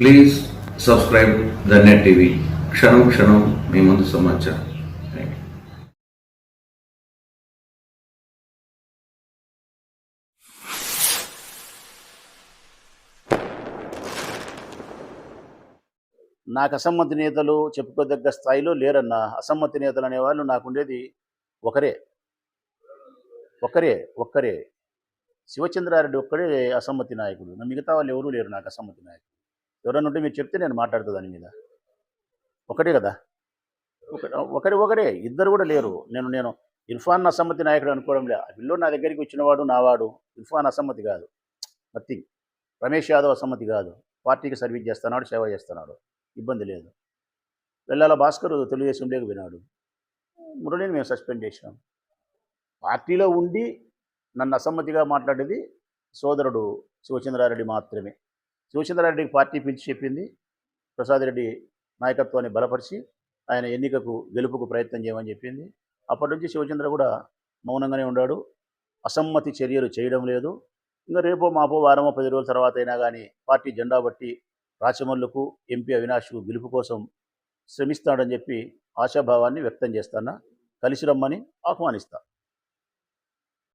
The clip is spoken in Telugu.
Please subscribe the net TV క్షణం క్షణం మీ ముందు సమాచారం. నాకు అసమ్మతి నేతలు చెప్పుకోదగ్గ స్థాయిలో లేరన్న అసమ్మతి నేతలు అనేవాళ్ళు నాకు ఉండేది ఒకరే. ఒకరే ఒక్కరే. శివచంద్రారెడ్డి ఒక్కడే అసమ్మతి నాయకుడు. మిగతా వాళ్ళు ఎవరూ లేరు నాకు అసమ్మతి నాయకుడు. ఎవరైనా ఉంటే మీరు చెప్తే నేను మాట్లాడుతా దాని మీద. ఒకటే కదా? ఒక- ఒకరి ఒకరే. ఇద్దరు కూడా లేరు. నేను నేను ఇర్ఫాన్ అసమ్మతి నాయకుడు అనుకోవడం లే వీళ్ళు నా దగ్గరికి వచ్చినవాడు నావాడు ఇర్ఫాన్ అసమ్మతి కాదు. నథింగ్. రమేష్ యాదవ్ అసమ్మతి కాదు. పార్టీకి సర్వీస్ చేస్తున్నాడు సేవ చేస్తున్నాడు. ఇబ్బంది లేదు. వెళ్ళాల భాస్కర్ తెలుగుదేశంలోకి వినాడు మురళిని మేము సస్పెండ్ చేసినాం. పార్టీలో ఉండి నన్ను అసమ్మతిగా మాట్లాడేది సోదరుడు శివచంద్రారెడ్డి మాత్రమే. శివచంద్రారెడ్డికి పార్టీ పిలిచి చెప్పింది. ప్రసాద్ రెడ్డి నాయకత్వాన్ని బలపరిచి ఆయన ఎన్నికకు గెలుపుకు ప్రయత్నం చేయమని చెప్పింది. అప్పటి నుంచి శివచంద్ర కూడా మౌనంగానే ఉన్నాడు అసమ్మతి చర్యలు చేయడం లేదు. ఇంకా రేపో మాపో వారమో పది రోజుల తర్వాత అయినా కానీ పార్టీ జెండా బట్టి రాచమల్లుకు ఎంపీ అవినాష్కు గెలుపు కోసం శ్రమిస్తాడని చెప్పి ఆశాభావాన్ని వ్యక్తం చేస్తాను? కలిసి రమ్మని ఆహ్వానిస్తా.